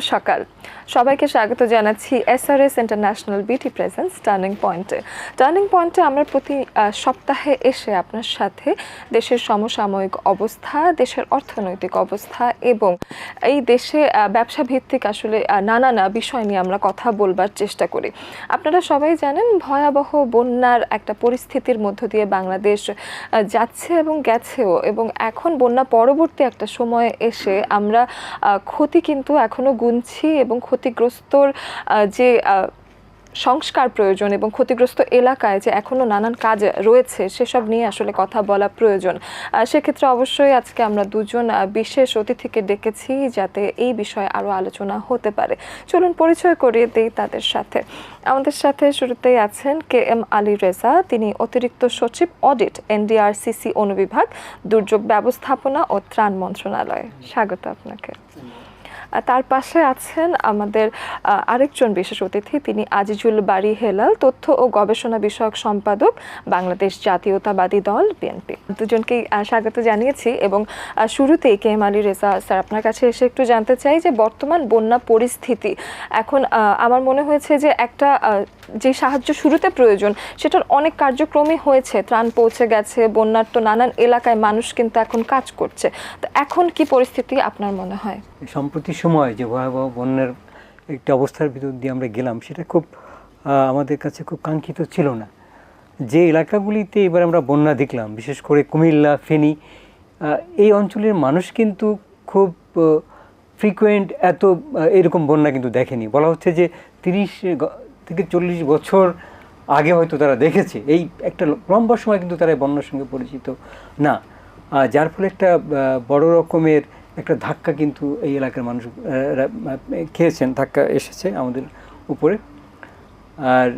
সকাল। সবাইকে স্বাগত জানাচ্ছি SRS international beauty presence turning পয়েন্টে টার্নিং পয়েন্টে আমরা প্রতি সপ্তাহে এসে আপনার সাথে দেশের সমসাময়িক অবস্থা দেশের অর্থনৈতিক অবস্থা এবং এই দেশে ব্যবসা ভিত্তিক আসলে নানান আহ, বিষয় নিয়ে আমরা কথা বলবার চেষ্টা করি। আপনারা সবাই জানেন ভয়াবহ বন্যার একটা পরিস্থিতির মধ্য দিয়ে বাংলাদেশ যাচ্ছে এবং গেছেও এবং এখন বন্যা পরবর্তী একটা সময়ে এসে আমরা ক্ষতি কিন্তু এখনও গুনছি এবং ক্ষতিগ্রস্তর যে সংস্কার প্রয়োজন এবং ক্ষতিগ্রস্ত এলাকায় যে এখনও নানান কাজ রয়েছে, সেসব নিয়ে আসলে কথা বলা প্রয়োজন। সেক্ষেত্রে অবশ্যই আজকে আমরা দুজন বিশেষ অতিথিকে ডেকেছি যাতে এই বিষয়ে আরও আলোচনা হতে পারে। চলুন পরিচয় করিয়ে দিই তাদের সাথে। আমাদের সাথে শুরুতেই আছেন কে এম আলী রেজা, তিনি অতিরিক্ত সচিব, অডিট, এনডিআরসিসি অনুবিভাগ, দুর্যোগ ব্যবস্থাপনা ও ত্রাণ মন্ত্রণালয়। স্বাগত আপনাকে। তার পাশে আছেন আমাদের আরেকজন বিশেষ অতিথি, তিনি আজিজুল বাড়ি হেলাল, তথ্য ও গবেষণা বিষয়ক সম্পাদক, বাংলাদেশ জাতীয়তাবাদী দল, বিএনপি। দুজনকেই স্বাগত জানিয়েছি এবং শুরুতে শুরুতেই K M Ali Reza sir আপনার কাছে এসে একটু জানতে চাই যে বর্তমান বন্যা পরিস্থিতি, এখন আমার মনে হয়েছে যে একটা যে সাহায্য শুরুতে প্রয়োজন, সেটার অনেক কার্যক্রমই হয়েছে। ত্রাণ পৌঁছে গেছে বন্যার তো নানান এলাকায় মানুষ কিন্তু এখন কাজ করছে। তো এখন কি পরিস্থিতি আপনার মনে হয়? সম্প্রতি সময় যে ভয়াবহ বন্যার একটা অবস্থার ভিতর দিয়ে আমরা গেলাম, সেটা খুব আমাদের কাছে খুব কাঙ্ক্ষিত ছিল না। যে এলাকাগুলিতে এবার আমরা বন্যা দেখলাম, বিশেষ করে কুমিল্লা, ফেনী এই অঞ্চলের মানুষ কিন্তু খুব ফ্রিকুয়েন্ট এত এরকম বন্যা কিন্তু দেখেনি। বলা হচ্ছে যে তিরিশ থেকে চল্লিশ বছর আগে হয়তো তারা দেখেছে। এই একটা লম্বা সময় কিন্তু তারা বন্যার সঙ্গে পরিচিত না। যার ফলে একটা বড় রকমের একটা ধাক্কা কিন্তু এই এলাকার মানুষ খেয়েছেন, ধাক্কা এসেছে আমাদের উপরে। আর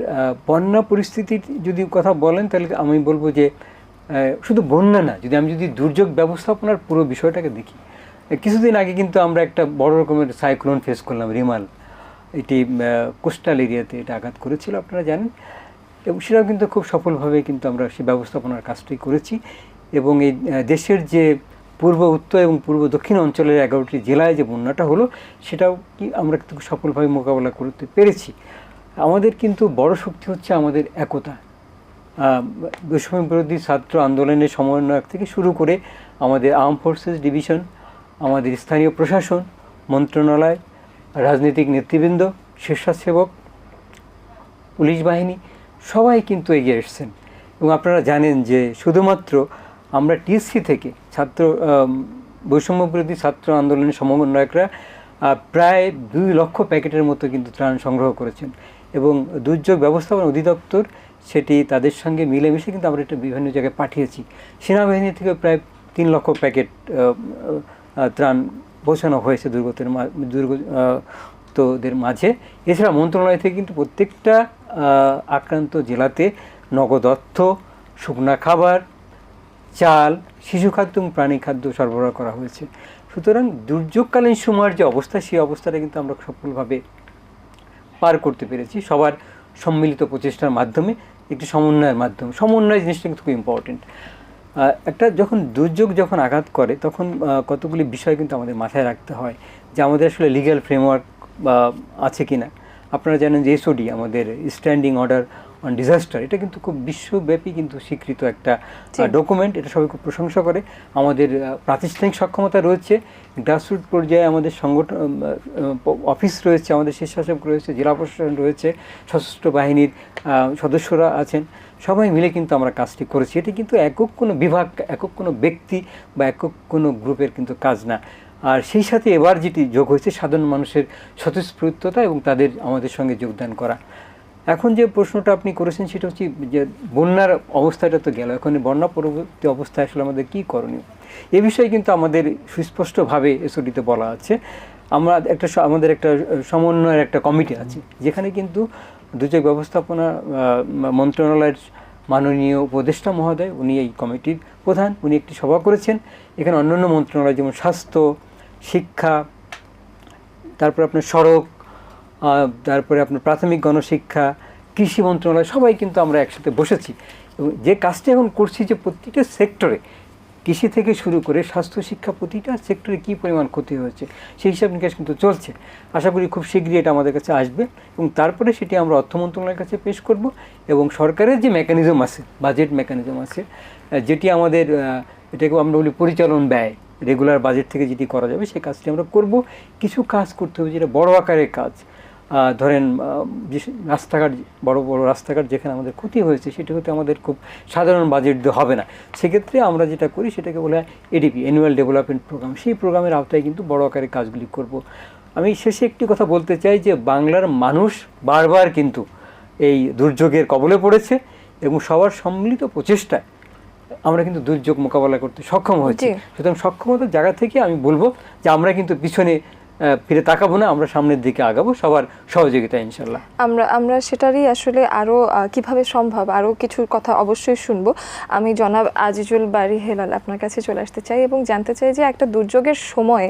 বন্যা পরিস্থিতির যদি কথা বলেন, তাহলে আমি বলব যে শুধু বন্যা না, যদি আমি যদি দুর্যোগ ব্যবস্থাপনার পুরো বিষয়টাকে দেখি কিছুদিন আগে কিন্তু আমরা একটা বড় রকমের সাইক্লোন ফেস করলাম, রিমাল। এটি কোস্টাল এরিয়াতে এটা আঘাত করেছিল, আপনারা জানেন। এবং সেটাও কিন্তু খুব সফলভাবে কিন্তু আমরা সেই ব্যবস্থাপনার কাজটি করেছি। এবং এই দেশের যে পূর্ব উত্তর এবং পূর্ব দক্ষিণ অঞ্চলের এগারোটি জেলায় যে বন্যাটা হলো, সেটাও কি আমরা কিন্তু সফলভাবে মোকাবেলা করতে পেরেছি। আমাদের কিন্তু বড় শক্তি হচ্ছে আমাদের একতা। বৈষম্য বিরোধী ছাত্র আন্দোলনের সমন্বয়ক থেকে শুরু করে আমাদের আর্ম ফোর্সেস ডিভিশন, আমাদের স্থানীয় প্রশাসন, মন্ত্রণালয় রাজনৈতিক নেতৃবৃন্দ, স্বেচ্ছাসেবক, পুলিশ বাহিনী, সবাই কিন্তু এগিয়ে এসছেন। এবং আপনারা জানেন যে শুধুমাত্র আমরা টিএসসি থেকে ছাত্র বৈষম্য বিরোধী ছাত্র আন্দোলনের সমন্বয়করা প্রায় দুই লক্ষ প্যাকেটের মতো কিন্তু ত্রাণ সংগ্রহ করেছেন। এবং দুর্যোগ ব্যবস্থাপনা অধিদপ্তর সেটি তাদের সঙ্গে মিলেমিশে কিন্তু আমরা এটা বিভিন্ন জায়গায় পাঠিয়েছি। সেনাবাহিনী থেকে প্রায় তিন লক্ষ প্যাকেট ত্রাণ পৌঁছানো হয়েছে দুর্গতের দুর্গ তোদের মাঝে। এছাড়া মন্ত্রণালয় থেকে কিন্তু প্রত্যেকটা আক্রান্ত জেলাতে নগদ অর্থ, শুকনা খাবার, চাল, শিশু খাদ্য এবং প্রাণী খাদ্য সরবরাহ করা হয়েছে। সুতরাং দুর্যোগকালীন সময়ের যে অবস্থা, সেই অবস্থাটা কিন্তু আমরা সফলভাবে পার করতে পেরেছি। সবার সম্মিলিত প্রচেষ্টার মাধ্যমে, একটি সমন্বয়ের মাধ্যমে। সমন্বয় জিনিসটা কিন্তু খুব ইম্পর্টেন্ট একটা যখন দুর্যোগ যখন আঘাত করে তখন কতগুলি বিষয় কিন্তু আমাদের মাথায় রাখতে হয় যে আমাদের আসলে লিগ্যাল ফ্রেমওয়ার্ক বা আছে কি না আপনারা জানেন যে এসওডি আমাদের স্ট্যান্ডিং অর্ডার অন ডিজাস্টার এটা কিন্তু খুব বিশ্বব্যাপী কিন্তু স্বীকৃত একটা ডকুমেন্ট এটা সবাই খুব প্রশংসা করে। আমাদের প্রাতিষ্ঠানিক সক্ষমতা রয়েছে গ্রাসরুট পর্যায়ে আমাদের সংগঠন অফিস রয়েছে আমাদের স্বেচ্ছাসেবক রয়েছে জেলা প্রশাসন রয়েছে সশস্ত্র বাহিনীর সদস্যরা আছেন। সবাই মিলে কিন্তু আমরা কাজটি করেছি। এটি কিন্তু একক কোনো বিভাগ, একক কোনো ব্যক্তি বা একক কোনো গ্রুপের কিন্তু কাজ না। আর সেই সাথে এবার যেটি যোগ হয়েছে, সাধারণ মানুষের স্বতঃস্ফূর্ততা এবং তাদের আমাদের সঙ্গে যোগদান করা। এখন যে প্রশ্নটা আপনি করেছেন সেটা হচ্ছে যে বন্যার অবস্থাটা তো গেল। এখন বন্যা পরবর্তী অবস্থায় আসলে আমাদের কী করণীয়? এ বিষয়ে কিন্তু আমাদের সুস্পষ্টভাবে এসওডিতে বলা আছে। আমরা একটা আমাদের একটা সমন্বয়ের একটা কমিটি আছে যেখানে কিন্তু দুর্যোগ ব্যবস্থাপনা মন্ত্রণালয়ের মাননীয় উপদেষ্টা মহোদয় উনি এই কমিটির প্রধান উনি একটি সভা করেছেন। এখানে অন্যান্য মন্ত্রণালয় যেমন স্বাস্থ্য শিক্ষা তারপরে আপনার সড়ক তারপরে আপনার প্রাথমিক গণশিক্ষা কৃষি মন্ত্রণালয় সবাই কিন্তু আমরা একসাথে বসেছি। এবং যে কাজটি এখন করছি যে প্রত্যেকটা সেক্টরে কৃষি থেকে শুরু করে স্বাস্থ্য শিক্ষা প্রতিটা সেক্টরে কী পরিমাণ ক্ষতি হয়েছে, সেই হিসাব নিকাশ কিন্তু চলছে। আশা করি খুব শীঘ্রই এটা আমাদের কাছে আসবে এবং তারপরে সেটি আমরা অর্থ মন্ত্রণালয়ের কাছে পেশ করব এবং সরকারের যে মেকানিজম আছে বাজেট মেকানিজম আছে যেটি আমাদের এটাকে আমরা বলি পরিচালন ব্যয়। রেগুলার বাজেট থেকে যেটি করা যাবে, সেই কাজটি আমরা করব। কিছু কাজ করতে হবে যেটা বড় আকারের কাজ। ধরেন যে রাস্তাঘাট বড় বড় রাস্তাঘাট যেখানে আমাদের ক্ষতি হয়েছে সেটা হতে আমাদের খুব সাধারণ বাজেট দিয়ে হবে না। সেক্ষেত্রে আমরা যেটা করি সেটাকে বলা হয় এডিপি অ্যানুয়াল ডেভেলপমেন্ট প্রোগ্রাম সেই প্রোগ্রামের আওতায় কিন্তু বড় আকারে কাজগুলি করব। আমি শেষে একটি কথা বলতে চাই যে বাংলার মানুষ বারবার কিন্তু এই দুর্যোগের কবলে পড়েছে এবং সবার সম্মিলিত প্রচেষ্টায় আমরা কিন্তু দুর্যোগ মোকাবেলা করতে সক্ষম হয়েছি। সুতরাং সক্ষমতার জায়গা থেকে আমি বলব যে আমরা কিন্তু পিছনে ফিরে তাকাবো না আমরা সামনের দিকে আগাবো সবার সহযোগিতা ইনশাল্লাহ আমরা আমরা সেটারই আসলে আরও কীভাবে সম্ভব আরও কিছু কথা অবশ্যই শুনব। আমি জনাব আজিজুল বাড়ি হেলাল আপনার কাছে চলে আসতে চাই এবং জানতে চাই যে একটা দুর্যোগের সময়ে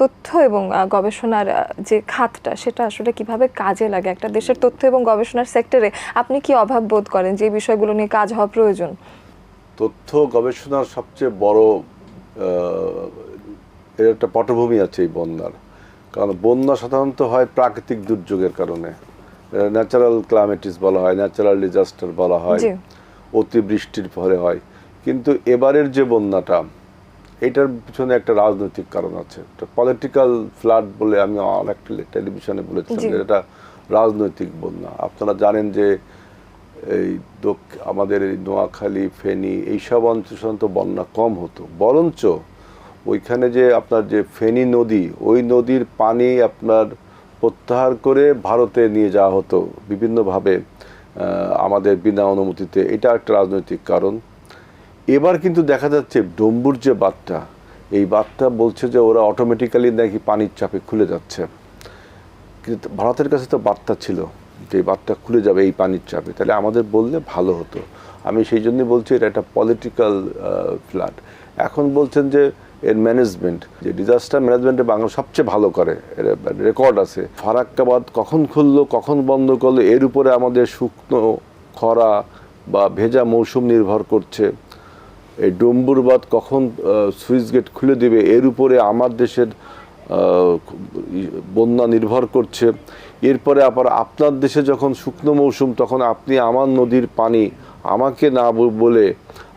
তথ্য এবং গবেষণার যে খাতটা সেটা আসলে কীভাবে কাজে লাগে? একটা দেশের তথ্য এবং গবেষণার সেক্টরে আপনি কি অভাব বোধ করেন যে বিষয়গুলো নিয়ে কাজ হওয়া প্রয়োজন? তথ্য গবেষণার সবচেয়ে বড় এর একটা পটভূমি আছে এই বন্যার। কারণ বন্যা সাধারণত হয় প্রাকৃতিক দুর্যোগের কারণে। ন্যাচারাল ক্লাইমেটিস বলা হয় ন্যাচারাল ডিজাস্টার বলা হয় অতিবৃষ্টির ফলে হয়। কিন্তু এবারের যে বন্যাটা এটার পিছনে একটা রাজনৈতিক কারণ আছে। পলিটিক্যাল ফ্লাড বলে আমি অনেকটা টেলিভিশনে বলেছিলাম এটা রাজনৈতিক বন্যা। আপনারা জানেন যে এই আমাদের এই নোয়াখালী ফেনী এইসব অঞ্চল সাধারণত বন্যা কম হতো। বরঞ্চ ওইখানে যে আপনার যে ফেনী নদী, ওই নদীর পানি আপনার প্রত্যাহার করে ভারতে নিয়ে যাওয়া হতো বিভিন্নভাবে আমাদের বিনা অনুমতিতে। এটা একটা রাজনৈতিক কারণ। এবার কিন্তু দেখা যাচ্ছে ডম্বুর যে বাঁধটা, এই বাঁধটা বলছে যে ওরা অটোমেটিক্যালি নাকি পানির চাপে খুলে যাচ্ছে। কিন্তু ভারতের কাছে তো বার্তা ছিল, যে এই বার্তা খুলে যাবে এই পানির চাপে। তাহলে আমাদের বললে ভালো হতো। আমি সেই জন্যই বলছি এটা একটা পলিটিক্যাল ফ্ল্যাট এখন বলছেন যে এর ম্যানেজমেন্ট যে ডিজাস্টার ম্যানেজমেন্টে বাংলা সবচেয়ে ভালো করে রেকর্ড আছে। ফারাক্কাবাদ কখন খুললো, কখন বন্ধ করল, এর উপরে আমাদের শুকনো খরা বা ভেজা মৌসুম নির্ভর করছে। এই ডম্বুরবাদ কখন সুইচ গেট খুলে দেবে, এর উপরে আমার দেশের বন্যা নির্ভর করছে। এরপরে আবার আপনার দেশে যখন শুকনো মৌসুম, তখন আপনি আমার নদীর পানি আমাকে না বলে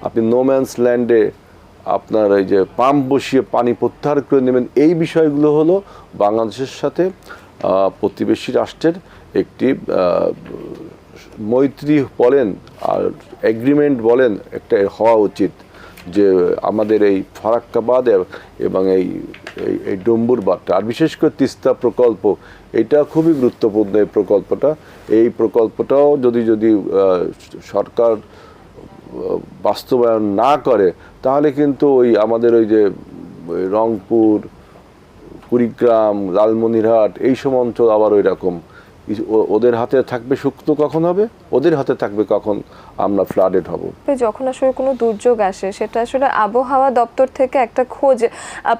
আপনি নোম্যান্স ল্যান্ডে আপনার এই যে পাম্প বসিয়ে পানি প্রত্যাহার করে নেবেন, এই বিষয়গুলো হলো বাংলাদেশের সাথে প্রতিবেশী রাষ্ট্রের একটি মৈত্রী বলেন আর এগ্রিমেন্ট বলেন একটা হওয়া উচিত যে আমাদের এই ফারাক্কাবাদ এবং এই, এই- ডম্বুর বাদটা আর বিশেষ করে তিস্তা প্রকল্প, এটা খুবই গুরুত্বপূর্ণ এই প্রকল্পটা। এই প্রকল্পটাও যদি যদি সরকার বাস্তবায়ন না করে, তাহলে কিন্তু ওই আমাদের ওই যে রংপুর, কুড়িগ্রাম, লালমনিরহাট এই সব অঞ্চল আবার ওই রকম ওদের হাতে থাকবে শুক্তো কখন হবে? ওদের হাতে থাকবে কখন আমরা ফ্লাডেড হব। যখন আসলে কোনো দুর্যোগ আসে সেটা আসলে আবহাওয়া দপ্তর থেকে একটা খোঁজ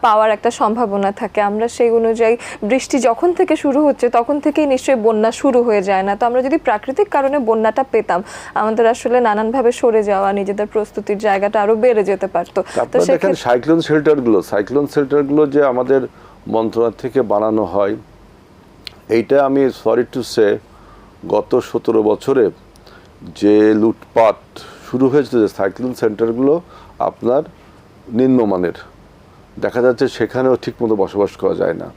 পাওয়ার একটা সম্ভাবনা থাকে। আমরা সেই অনুযায়ী বৃষ্টি যখন থেকে শুরু হচ্ছে তখন থেকেই নিশ্চয়ই বন্যা শুরু হয়ে যায় না। তো আমরা যদি প্রাকৃতিক কারণে বন্যাটা পেতাম আমাদের আসলে নানানভাবে সরে যাওয়া নিজেদের প্রস্তুতির জায়গাটা আরও বেড়ে যেতে পারতো। তো দেখেন সাইক্লোন শেল্টারগুলো সাইক্লোন শেল্টারগুলো যে আমাদের মন্ত্রণালয় থেকে বানানো হয় এইটা আমি সরি টু সে গত সতেরো বছরে যে লুটপাট শুরু হয়েছিল যে সাইক্লোন সেন্টারগুলো আপনার নিম্নমানের দেখা যাচ্ছে সেখানেও ঠিকমতো বসবাস করা যায় না।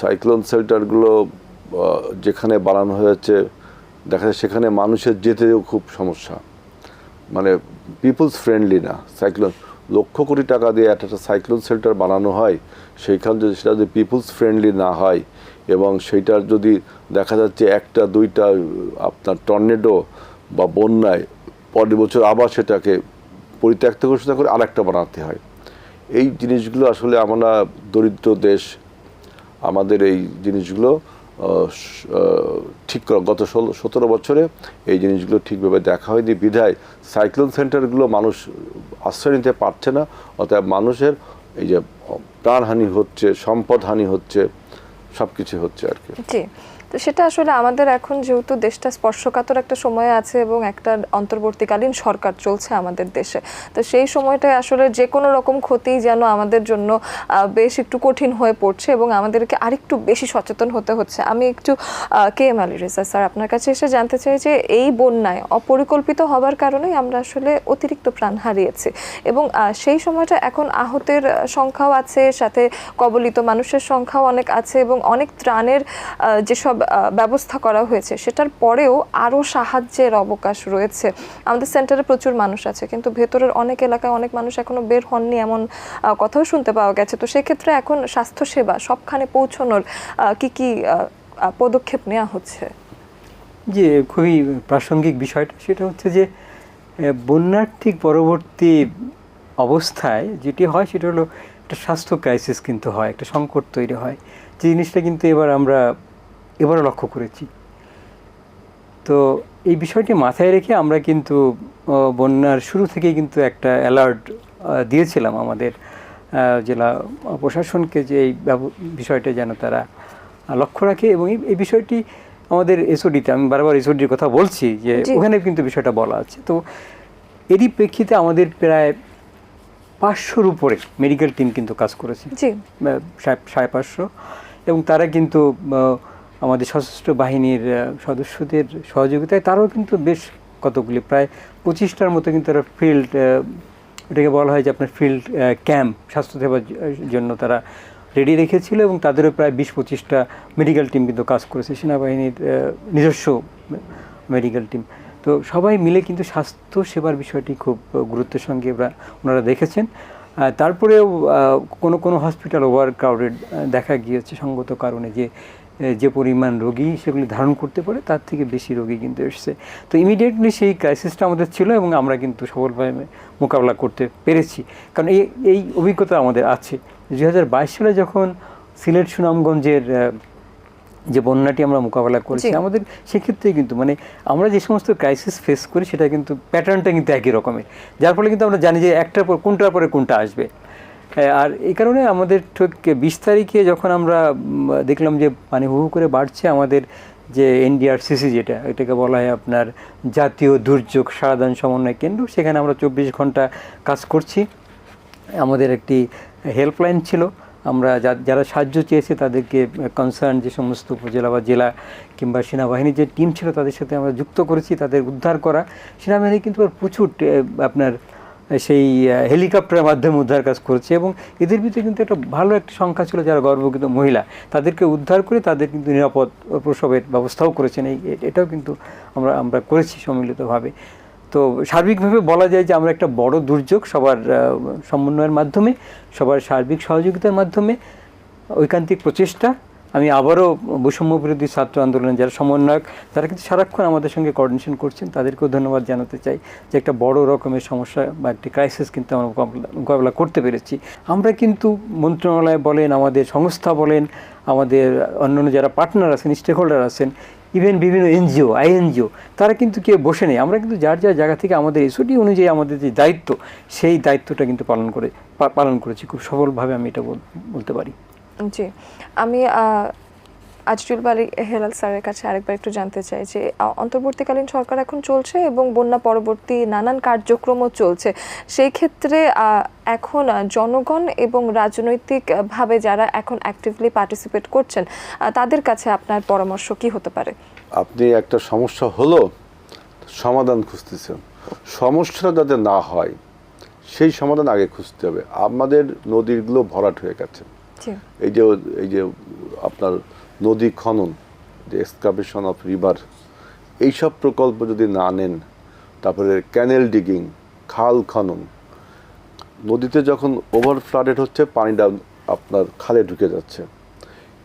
সাইক্লোন শেল্টারগুলো আহ, যেখানে বানানো হয়েছে দেখা যায় সেখানে মানুষের যেতেও খুব সমস্যা। মানে পিপলস ফ্রেন্ডলি না সাইক্লোন। লক্ষ কোটি টাকা দিয়ে একটা সাইক্লোন শেল্টার বানানো হয় সেইখান যদি সেটা যদি পিপলস ফ্রেন্ডলি না হয় এবং সেইটার যদি দেখা যাচ্ছে একটা, দুইটা আপনার টর্নেডো বা বন্যায় পরের বছর আবার সেটাকে পরিত্যক্ত ঘোষণা করে আরেকটা বানাতে হয়। এই জিনিসগুলো আসলে আমরা দরিদ্র দেশ, আমাদের এই জিনিসগুলো ঠিক করা, গত ষোলো, সতেরো বছরে এই জিনিসগুলো ঠিকভাবে দেখা হয়নি। বিধায় সাইক্লোন সেন্টারগুলো মানুষ আশ্রয় নিতে পারছে না, অতএব মানুষের এই যে প্রাণহানি হচ্ছে, সম্পদহানি হচ্ছে সব কিছু হচ্ছে আর কি। তো সেটা আসলে আমাদের এখন যেহেতু দেশটা স্পর্শকাতর একটা সময় আছে এবং একটা অন্তর্বর্তীকালীন সরকার চলছে আমাদের দেশে, তো সেই সময়টায় আসলে যে কোনো রকম ক্ষতি যেন আমাদের জন্য বেশ একটু কঠিন হয়ে পড়ছে এবং আমাদেরকে আরেকটু বেশি সচেতন হতে হচ্ছে। আমি একটু K M Ali Reza sir আপনার কাছে এসে জানতে চাই যে এই বন্যায় অপরিকল্পিত হবার কারণেই আমরা আসলে অতিরিক্ত প্রাণ হারিয়েছি এবং সেই সময়টা এখন আহতের সংখ্যাও আছে, সাথে কবলিত মানুষের সংখ্যাও অনেক আছে এবং অনেক ত্রাণের যেসব ব্যবস্থা করা হয়েছে, সেটার পরেও আরও সাহায্যের অবকাশ রয়েছে। আমাদের সেন্টারে প্রচুর মানুষ আছে, কিন্তু ভেতরের অনেক এলাকায় অনেক মানুষ এখনও বের হননি এমন কথাও শুনতে পাওয়া গেছে। তো সেক্ষেত্রে এখন স্বাস্থ্যসেবা সবখানে পৌঁছানোর কি কি পদক্ষেপ নেওয়া হচ্ছে? যে খুবই প্রাসঙ্গিক বিষয়টা। সেটা হচ্ছে যে বন্যার ঠিক পরবর্তী অবস্থায় যেটি হয়, সেটা হলো একটা স্বাস্থ্য ক্রাইসিস কিন্তু হয়, একটা সংকট তৈরি হয়। যে জিনিসটা কিন্তু এবার আমরা এবারও লক্ষ্য করেছি। তো এই বিষয়টি মাথায় রেখে আমরা কিন্তু বন্যার শুরু থেকেই কিন্তু একটা অ্যালার্ট দিয়েছিলাম আমাদের জেলা প্রশাসনকে যে এই বিষয়টা যেন তারা লক্ষ্য রাখে এবং এই- বিষয়টি আমাদের এসওডিতে আমি বারবার এসওডির কথা বলছি যে। ওখানে কিন্তু বিষয়টা বলা আছে। তো এরই প্রেক্ষিতে আমাদের প্রায় পাঁচশোর উপরে মেডিকেল টিম কিন্তু কাজ করেছে। সাড়ে- পাঁচশো এবং তারা কিন্তু আমাদের সশস্ত্র বাহিনীর সদস্যদের সহযোগিতায় তারাও কিন্তু বেশ কতগুলি প্রায় পঁচিশটার মতো কিন্তু তারা ফিল্ড এটাকে বলা হয় যে আপনার ফিল্ড ক্যাম্প স্বাস্থ্যসেবার জন্য তারা রেডি রেখেছিল এবং তাদেরও প্রায় বিশ পঁচিশটা মেডিকেল টিম কিন্তু কাজ করেছে, সেনাবাহিনীর নিজস্ব মেডিকেল টিম তো সবাই মিলে কিন্তু স্বাস্থ্য সেবার বিষয়টি খুব গুরুত্বের সঙ্গে ওনারা দেখেছেন। তারপরেও কোনো কোনো হসপিটাল ওভার ক্রাউডেড দেখা গিয়েছে সঙ্গত কারণে যে যে পরিমাণ রোগী সেগুলি ধারণ করতে পারে তার থেকে বেশি রোগী কিন্তু এসছে। তো ইমিডিয়েটলি সেই ক্রাইসিসটা আমাদের ছিল এবং আমরা কিন্তু সফলভাবে মোকাবিলা করতে পেরেছি। কারণ এই এই অভিজ্ঞতা আমাদের আছে। দুই হাজার বাইশ সালে যখন সিলেট সুনামগঞ্জের যে বন্যাটি আমরা মোকাবেলা করেছি আমাদের সেক্ষেত্রে কিন্তু মানে আমরা যে সমস্ত ক্রাইসিস ফেস করি সেটা কিন্তু প্যাটার্নটা কিন্তু একই রকমের। যার ফলে কিন্তু আমরা জানি যে একটার পর কোনটার পরে কোনটা আসবে। আর এই কারণে আমাদের ঠিক বিশ তারিখে যখন আমরা দেখলাম যে পানি হু হু করে বাড়ছে আমাদের যে এনডিআরসিসি যেটা, এটাকে বলা হয় আপনার জাতীয় দুর্যোগ সারাদান সমন্বয় কেন্দ্র, সেখানে আমরা চব্বিশ ঘণ্টা কাজ করছি। আমাদের একটি হেল্পলাইন ছিল। আমরা যারা সাহায্য চেয়েছে তাদেরকে কনসার্ন যে সমস্ত উপজেলা বা জেলা কিংবা সেনাবাহিনীর যে টিম ছিল তাদের সাথে আমরা যুক্ত করেছি, তাদের উদ্ধার করা। সেনাবাহিনী কিন্তু প্রচুর আপনার সেই হেলিকপ্টারের মাধ্যমে উদ্ধার কাজ করেছে এবং এদের ভিতরে কিন্তু একটা ভালো একটা সংখ্যা ছিল যারা গর্ভবতীত মহিলা। তাদেরকে উদ্ধার করে তাদের কিন্তু নিরাপদ প্রসবের ব্যবস্থাও করেছেন। এই এটাও কিন্তু আমরা আমরা করেছি সম্মিলিতভাবে। তো সার্বিকভাবে বলা যায় যে আমরা একটা বড় দুর্যোগ সবার সমন্বয়ের মাধ্যমে, সবার সার্বিক সহযোগিতার মাধ্যমে, ঐকান্তিক প্রচেষ্টা আমি আবারও বৈষম্য বিরোধী ছাত্র আন্দোলনের যারা সমন্বয়ক, তারা কিন্তু সারাক্ষণ আমাদের সঙ্গে কোঅর্ডিনেশন করছেন। তাদেরকেও ধন্যবাদ জানাতে চাই যে একটা বড় রকমের সমস্যা বা একটি ক্রাইসিস কিন্তু আমরা মোকাবিলা- করতে পেরেছি। আমরা কিন্তু মন্ত্রণালয় বলেন, আমাদের সংস্থা বলেন, আমাদের অন্যান্য যারা পার্টনার আছেন স্টেক হোল্ডার আছেন ইভেন বিভিন্ন এনজিও আইএনজিও তারা কিন্তু কেউ বসে নেই। আমরা কিন্তু যার যার জায়গা থেকে আমাদের এসওটি অনুযায়ী আমাদের যে দায়িত্ব, সেই দায়িত্বটা কিন্তু পালন করে পালন করেছি। খুব সফলভাবে আমি এটা বলতে পারি। জি। আমি আহ, আজিজুল বাড়ি হেলাল স্যারের কাছে আরেকবার একটু জানতে চাই যে অন্তর্বর্তীকালীন সরকার এখন চলছে এবং বন্যা পরবর্তী নানান কার্যক্রমও চলছে। সেই ক্ষেত্রে এখন জনগণ এবং রাজনৈতিকভাবে যারা এখন অ্যাক্টিভলি পার্টিসিপেট করছেন তাদের কাছে আপনার পরামর্শ কি হতে পারে? আপনি একটা সমস্যা হলো সমাধান খুঁজতেছেন। সমস্যাটা যাতে না হয় সেই সমাধান আগে খুঁজতে হবে। আমাদের নদীগুলো ভরাট হয়ে গেছে। এই যে এই যে আপনার নদী খনন, যে এক্সকাভেশন অফ রিভার এইসব প্রকল্প যদি না নেন, তারপরে ক্যানেল ডিগিং খাল খনন, নদীতে যখন ওভার ফ্লাডেড হচ্ছে, পানিটা আপনার খালে ঢুকে যাচ্ছে।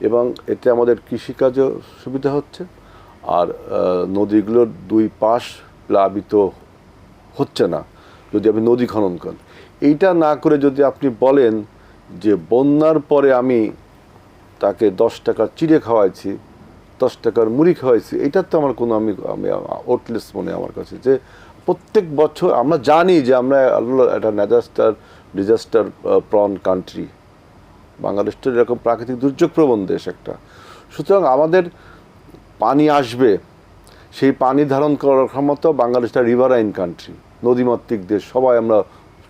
এবং এতে আমাদের কৃষিকাজও সুবিধা হচ্ছে। আর নদীগুলোর দুই পাশ প্লাবিত হচ্ছে না, যদি আপনি নদী খনন করেন। এইটা না করে যদি আপনি বলেন যে বন্যার পরে আমি তাকে দশ টাকার চিড়ে খাওয়াইছি, দশ টাকার মুড়ি খাওয়াইছি এটার তো আমার কোনো আমি আমি ওটলেস মনে আমার কাছে যে প্রত্যেক বছর আমরা জানি যে আমরা আল্লাহ একটা ন্যাজাস্টার ডিজাস্টার প্রন কান্ট্রি বাংলাদেশটা এরকম প্রাকৃতিক দুর্যোগ প্রবণ দেশ একটা। সুতরাং আমাদের পানি আসবে, সেই পানি ধারণ করার ক্ষমতা বাংলাদেশটা রিভারাইন কান্ট্রি নদীমাতৃক দেশ, সবাই আমরা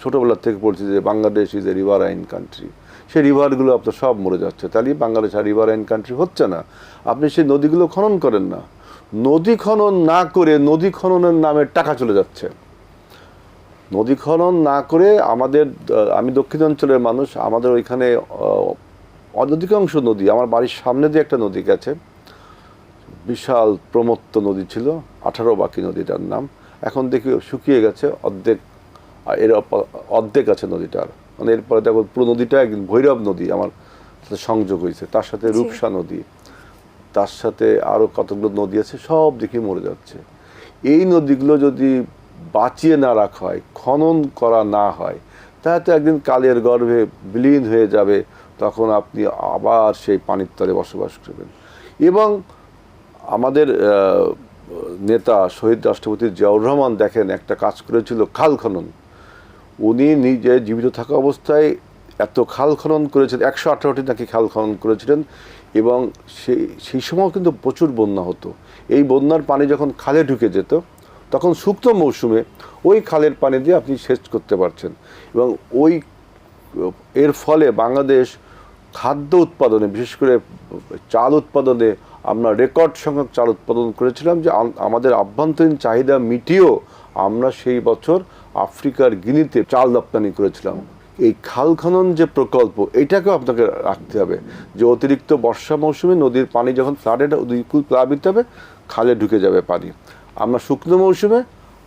ছোটোবেলা থেকে পড়ছি যে Bangladesh is a riverine country সেই রিভারগুলো আপনার সব মরে যাচ্ছে। তাহলে বাংলাদেশ আর রিভার আইন কান্ট্রি হচ্ছে না। আপনি সেই নদীগুলো খনন করেন না। নদী খনন না করে নদী খননের নামে টাকা চলে যাচ্ছে। নদী খনন না করে আমাদের, আমি দক্ষিণাঞ্চলের মানুষ, আমাদের ওইখানে অধিকাংশ নদী, আমার বাড়ির সামনে দিয়ে একটা নদী গেছে। বিশাল প্রমত্ত নদী ছিল, আঠারো বাকি নদীটার নাম। এখন দেখি শুকিয়ে গেছে, অর্ধেক এর অপ- অর্ধেক আছে নদীটার মানে এরপরে দেখো পুরো নদীটা একদিন ভৈরব নদী আমার সাথে সংযোগ হয়েছে। তার সাথে রূপসা নদী তার সাথে আরও কতগুলো নদী আছে সব দেখি মরে যাচ্ছে। এই নদীগুলো যদি বাঁচিয়ে না রাখা হয় খনন করা না হয় তাহলে তো একদিন কালের গর্ভে বিলীন হয়ে যাবে তখন আপনি আবার সেই পানির তলে বসবাস করবেন। এবং আমাদের নেতা শহীদ রাষ্ট্রপতি জিয়াউর রহমান দেখেন একটা কাজ করেছিল খাল খনন। উনি নিজে জীবিত থাকা অবস্থায় এত খাল খনন করেছেন, একশো আঠারোটি নাকি খাল খনন করেছিলেন এবং সেই সেই সময় কিন্তু প্রচুর বন্যা হতো। এই বন্যার পানি যখন খালে ঢুকে যেত, তখন শুকনো মৌসুমে ওই খালের পানি দিয়ে আপনি সেচ করতে পারছেন এবং ওই, এর ফলে বাংলাদেশ খাদ্য উৎপাদনে, বিশেষ করে চাল উৎপাদনে আমরা রেকর্ড সংখ্যক চাল উৎপাদন করেছিলাম যে আমাদের আভ্যন্তরীণ চাহিদা মিটিয়েও আমরা সেই বছর আফ্রিকার গিনিতে চাল রপ্তানি করেছিলাম। এই খাল খনন যে প্রকল্প, এটাকেও আপনাকে রাখতে হবে। যে অতিরিক্ত বর্ষা মৌসুমে নদীর পানি যখন ফ্লাডেড দুই কুল প্লাবিত হবে, খালে ঢুকে যাবে পানি। আমরা শুকনো মৌসুমে,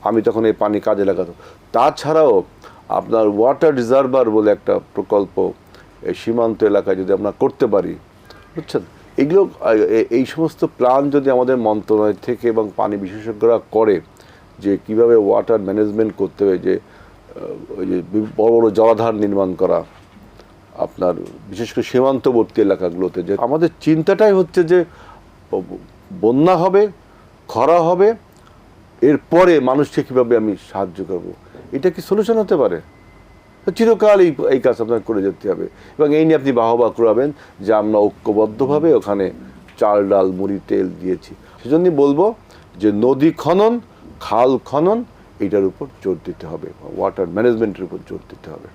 আমি তখন এই পানি কাজে লাগাতো তাছাড়াও আপনার ওয়াটার রিজার্ভার বলে একটা প্রকল্প, এই সীমান্ত এলাকায় যদি আমরা করতে পারি, বুঝছেন? এগুলো এই সমস্ত প্ল্যান যদি আমাদের মন্ত্রণালয় থেকে এবং পানি বিশেষজ্ঞরা করে যে কীভাবে ওয়াটার ম্যানেজমেন্ট করতে হবে যে ওই যে বড় বড় জলাধার নির্মাণ করা, আপনার বিশেষ করে সীমান্তবর্তী এলাকাগুলোতে, যে আমাদের চিন্তাটাই হচ্ছে যে, বন্যা হবে, খরা হবে, এরপরে মানুষকে কীভাবে আমি সাহায্য করব? এটা কি সলিউশন হতে পারে? চিরকাল এই এই কাজ আপনার করে যেতে হবে। এবং এই নিয়ে আপনি বাহবা করাবেন যে আমরা ঐক্যবদ্ধভাবে ওখানে চাল ডাল, মুড়ি, তেল দিয়েছি। সেজন্যই বলব যে নদী খনন খাল খনন এটার উপর জোর দিতে হবে ওয়াটার ম্যানেজমেন্টের উপর জোর দিতে হবে।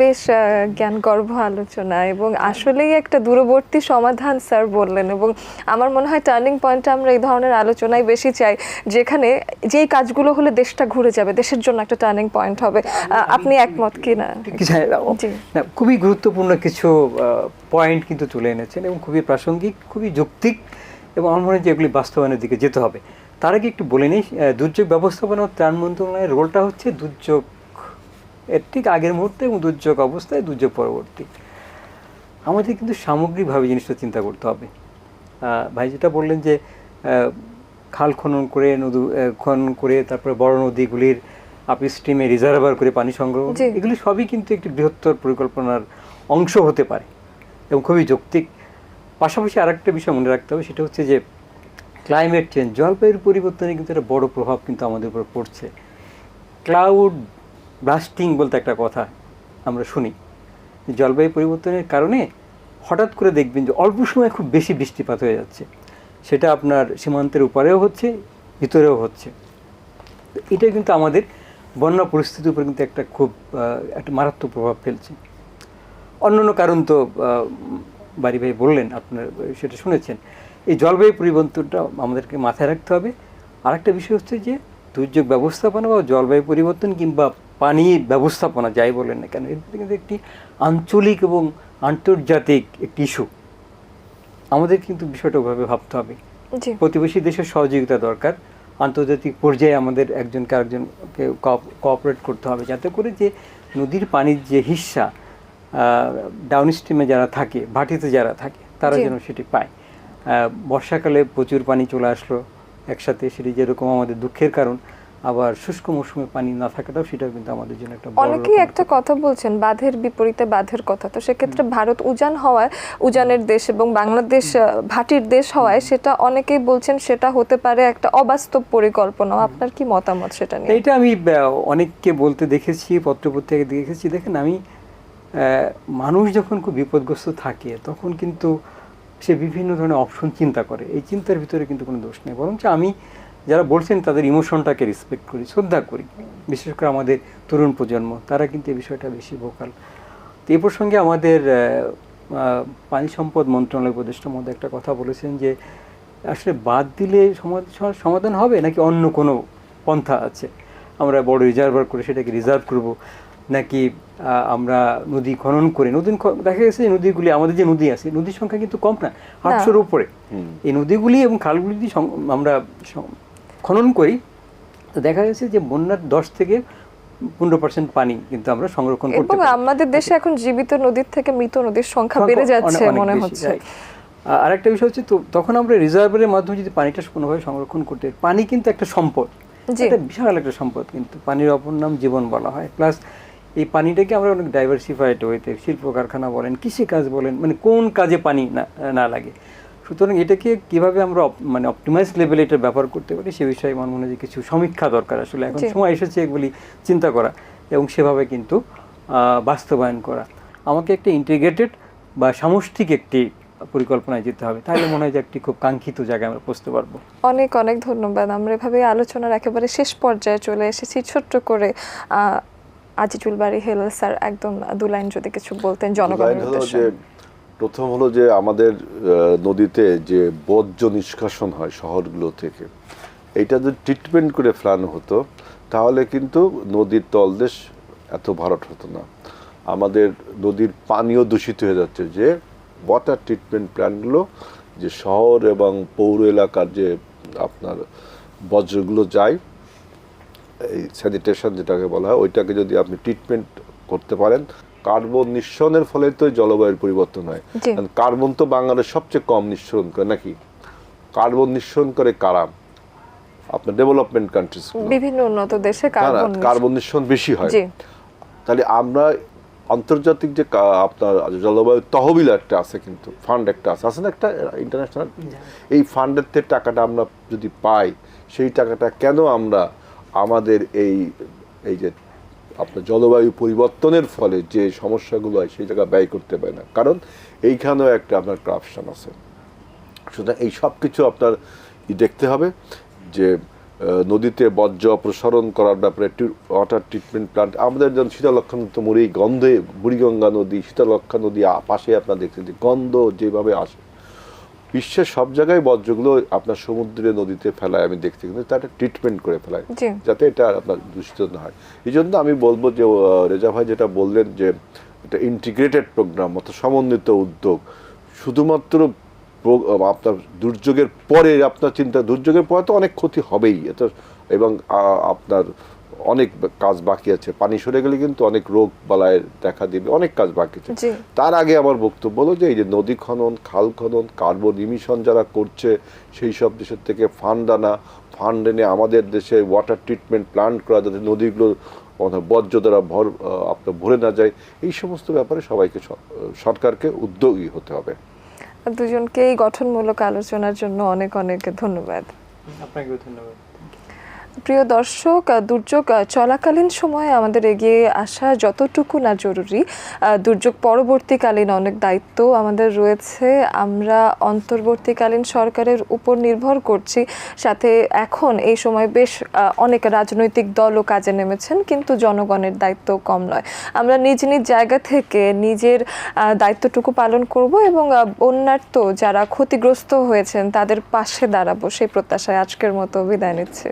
বেশ আহ, জ্ঞানগর্ভ আলোচনা এবং আসলেই একটা দূরবর্তী সমাধান স্যার বললেন এবং আমার মনে হয় টার্নিং পয়েন্টে আমরা এই ধরনের আলোচনায় বেশি চাই যেখানে যেই কাজগুলো হলে দেশটা ঘুরে যাবে দেশের জন্য একটা টার্নিং পয়েন্ট হবে। আপনি একমত কি। না? খুবই গুরুত্বপূর্ণ কিছু পয়েন্ট কিন্তু তুলে এনেছেন এবং খুবই প্রাসঙ্গিক খুবই যৌক্তিক এবং আমার মনে হয় যে এগুলি বাস্তবায়নের দিকে যেতে হবে। তার আগে একটু বলে নিই দুর্যোগ ব্যবস্থাপনা ও ত্রাণ মন্ত্রণালয়ের রোলটা হচ্ছে দুর্যোগ। এর ঠিক আগের মুহূর্তে এবং দুর্যোগ অবস্থায় দুর্যোগ পরবর্তী। আমাদের কিন্তু সামগ্রিকভাবে জিনিসটা চিন্তা করতে হবে। ভাই যেটা বললেন যে খাল খনন করে নদী খনন করে তারপরে বড় নদীগুলির আপি স্ট্রিমে রিজার্ভার করে পানি সংগ্রহ। এগুলি সবই কিন্তু একটি বৃহত্তর পরিকল্পনার অংশ হতে পারে এবং খুবই যৌক্তিক। পাশাপাশি আরেকটা বিষয় মনে রাখতে হবে সেটা হচ্ছে যে ক্লাইমেট চেঞ্জ জলবায়ুর পরিবর্তনে কিন্তু একটা বড় প্রভাব কিন্তু আমাদের উপর পড়ছে। ক্লাউড ব্লাস্টিং বলতে একটা কথা আমরা শুনি। জলবায়ু পরিবর্তনের কারণে হঠাৎ করে দেখবেন যে অল্প সময়ে খুব বেশি বৃষ্টিপাত হয়ে যাচ্ছে। সেটা আপনার সীমান্তের উপরেও হচ্ছে, ভিতরেও হচ্ছে। এটা কিন্তু আমাদের বন্যা পরিস্থিতির উপর কিন্তু একটা খুব একটা মারাত্মক প্রভাব ফেলছে। অন্যান্য কারণ তো বাড়ি ভাই বললেন, আপনার সেটা শুনেছেন। এই জলবায়ু পরিবর্তনটা আমাদেরকে মাথায় রাখতে হবে। আরেকটা বিষয় হচ্ছে যে দুর্যোগ ব্যবস্থাপনা বা জলবায়ু পরিবর্তন কিংবা পানি ব্যবস্থাপনা যাই বলেন না কেন ভিতরে কিন্তু একটি আঞ্চলিক এবং আন্তর্জাতিক একটি ইস্যু আমাদের কিন্তু বিষয়টা ওভাবে ভাবতে হবে। প্রতিবেশী দেশের সহযোগিতা দরকার। আন্তর্জাতিক পর্যায়ে আমাদের একজনকে আরেকজনকে কোঅপারেট করতে হবে যাতে করে যে নদীর পানির যে হিস্সা ডাউন স্ট্রিমে যারা থাকে ভাটিতে যারা থাকে তারা যেন সেটি পায়। বর্ষাকালে প্রচুর পানি চলে আসলো একসাথে সেটি যেরকম আমাদের দুঃখের কারণ আবার শুষ্ক মৌসুমে পানি না থাকাটাও সেটাও কিন্তু আমাদের জন্য একটা অনেকেই একটা কথা বলছেন বাঁধের বিপরীতে বাঁধের কথা। তো সেক্ষেত্রে ভারত উজান হওয়ায় উজানের দেশ এবং বাংলাদেশ ভাটির দেশ হওয়ায় সেটা অনেকেই বলছেন সেটা হতে পারে একটা অবাস্তব পরিকল্পনা। আপনার কি মতামত সেটা নিয়ে? এটা আমি অনেককে বলতে দেখেছি পত্রপত্রিকা দেখেছি। দেখেন আমি আহ, মানুষ যখন খুব বিপদগ্রস্ত থাকে তখন কিন্তু সে বিভিন্ন ধরনের অপশন চিন্তা করে। এই চিন্তার ভিতরে কিন্তু কোনো দোষ নেই। বরঞ্চ আমি যারা বলছেন তাদের ইমোশনটাকে রেসপেক্ট করি, শ্রদ্ধা করি। বিশেষ করে আমাদের তরুণ প্রজন্ম, তারা কিন্তু এই বিষয়টা বেশি ভোকাল তো এই প্রসঙ্গে আমাদের পানি সম্পদ মন্ত্রণালয় উপদেষ্টার মধ্যে একটা কথা বলেছেন যে, আসলে বাদ দিলে সমা- সমাধান হবে নাকি অন্য কোনো পন্থা আছে? আমরা বড় রিজার্ভার করে সেটাকে রিজার্ভ করব। নাকি আমরা নদী খনন করে? নদী দেখা গেছে যে নদীগুলি আমাদের যে নদী আছে নদীর সংখ্যা কিন্তু কম না আটশোর উপরে। এই নদীগুলি এবং খালগুলি যদি আমরা খনন করি তো দেখা গেছে যে বন্যার দশ থেকে পনেরো পার্সেন্ট পানি কিন্তু আমরা সংরক্ষণ করতে পারি। আমাদের দেশে এখন জীবিত নদীর থেকে মৃত নদীর সংখ্যা বেড়ে যাচ্ছে মনে হচ্ছে। বিষয় হচ্ছে তো তখন আমরা রিজার্ভারের মাধ্যমে যদি পানিটা কোনোভাবে সংরক্ষণ করতে পানি কিন্তু একটা সম্পদ। এটা বিশাল একটা সম্পদ কিন্তু পানির অপর নাম জীবন বলা হয়। প্লাস এই পানিটাকে আমরা অনেক ডাইভার্সিফাইড হইতে শিল্প কারখানা বলেন কৃষিকাজ বলেন মানে কোন কাজে পানি না না লাগে। সুতরাং এটাকে কীভাবে আমরা মানে অপটিমাইজ লেভেলে এটা ব্যবহার করতে পারি সে বিষয়ে আমার মনে হয় যে কিছু সমীক্ষা দরকার আসলে। এখন সময় এসেছে এগুলি চিন্তা করা এবং সেভাবে কিন্তু বাস্তবায়ন করা। আমাকে একটা ইন্টিগ্রেটেড বা সামষ্টিক একটি পরিকল্পনায় যেতে হবে। তাহলে মনে হয় যে একটি খুব কাঙ্ক্ষিত জায়গায় আমরা পৌঁছতে পারব। অনেক অনেক ধন্যবাদ। আমরা এভাবে আলোচনার একেবারে শেষ পর্যায়ে চলে এসেছি। ছোট্ট করে আজিজুল বাড়ি হেলাল স্যার একদম দু লাইন যদি কিছু বলতেন জনগণের উদ্দেশ্যে। প্রথম হলো যে আমাদের নদীতে যে বর্জ্য নিষ্কাশন হয় শহরগুলো থেকে এইটা যদি ট্রিটমেন্ট করে ফেলানো হতো তাহলে কিন্তু নদীর তলদেশ এত ভরাট হতো না। আমাদের নদীর পানিও দূষিত হয়ে যাচ্ছে যে ওয়াটার ট্রিটমেন্ট প্ল্যান্টগুলো যে শহর এবং পৌর এলাকার যে আপনার বজ্রগুলো যায় এই স্যানিটেশন যেটাকে বলা হয় ওইটাকে যদি আপনি ট্রিটমেন্ট করতে পারেন কার্বন নিঃসরণের ফলে তো জলবায়ুর পরিবর্তন হয়। কারণ কার্বন তো বাংলাদেশ সবচেয়ে কম নিঃসরণ করে নাকি? কার্বন নিঃসরণ করে কারা? আপনার ডেভেলপমেন্ট কান্ট্রিজ বিভিন্ন উন্নত দেশে কার্বন কার্বন নিঃসরণ বেশি হয়। তাহলে আমরা আন্তর্জাতিক যে আপনার জলবায়ু তহবিল একটা আছে কিন্তু ফান্ড একটা আছে। আছে না একটা ইন্টারন্যাশনাল এই ফান্ডের থেকে টাকাটা আমরা যদি পাই সেই টাকাটা কেন আমরা আমাদের এই এই যে আপনার জলবায়ু পরিবর্তনের ফলে যে সমস্যাগুলো হয়, সেই জায়গা ব্যয় করতে পারে না। কারণ এইখানেও একটা আপনার করাপশন আছে। সুতরাং এই সব কিছু আপনার দেখতে হবে যে নদীতে বর্জ্য অপসারণ করার ব্যাপারে ওয়াটার ট্রিটমেন্ট প্লান্ট আমাদের যেমন শীতলক্ষা নদী মরেই গন্ধে, বুড়িগঙ্গা নদী শীতলক্ষা নদী পাশে আপনার দেখছেন যে গন্ধ যেভাবে আসে বিশ্বের সব জায়গায় বর্জ্যগুলো আপনার সমুদ্রে নদীতে ফেলায় আমি দেখছি কিন্তু তার ট্রিটমেন্ট করে ফেলায় যাতে এটা আপনার দূষিত না হয়। এই জন্য আমি বলব যে রেজা ভাই যেটা বললেন যে এটা ইন্টিগ্রেটেড প্রোগ্রাম অর্থাৎ সমন্বিত উদ্যোগ শুধুমাত্র আপনার দুর্যোগের পরে আপনার চিন্তা দুর্যোগের পরে তো অনেক ক্ষতি হবেই এটা এবং আপনার অনেক কাজ বাকি আছে। পানি সরে গেলে কিন্তু অনেক রোগ বালায়ের দেখা দিবে অনেক কাজ বাকি আছে। তার আগে আমার বক্তব্য হলো যে এই যে নদী খনন খাল খনন কার্বন ইমিশন যারা করছে সেই সব দেশের থেকে ফান্ড আনা ফান্ড এনে আমাদের দেশে ওয়াটার ট্রিটমেন্ট প্ল্যান্ট করা যাতে নদীগুলো বর্জ্য দ্বারা ভর আপনার ভরে না যায় এই সমস্ত ব্যাপারে সবাইকে সরকারকে উদ্যোগী হতে হবে। দুজনকে এই গঠনমূলক আলোচনার জন্য অনেক অনেক ধন্যবাদ। আপনাকেও ধন্যবাদ। প্রিয় দর্শক দুর্যোগ চলাকালীন সময়ে আমাদের এগিয়ে আসা যতটুকু না জরুরি দুর্যোগ পরবর্তীকালীন অনেক দায়িত্ব আমাদের রয়েছে। আমরা অন্তর্বর্তীকালীন সরকারের উপর নির্ভর করছি। সাথে এখন এই সময় বেশ অনেক রাজনৈতিক দলও কাজে নেমেছেন কিন্তু জনগণের দায়িত্ব কম নয়। আমরা নিজ নিজ জায়গা থেকে নিজের দায়িত্বটুকু পালন করব এবং আহ, বন্যার্ত যারা ক্ষতিগ্রস্ত হয়েছেন তাদের পাশে দাঁড়াবো। সেই প্রত্যাশায় আজকের মতো বিদায় নিচ্ছে।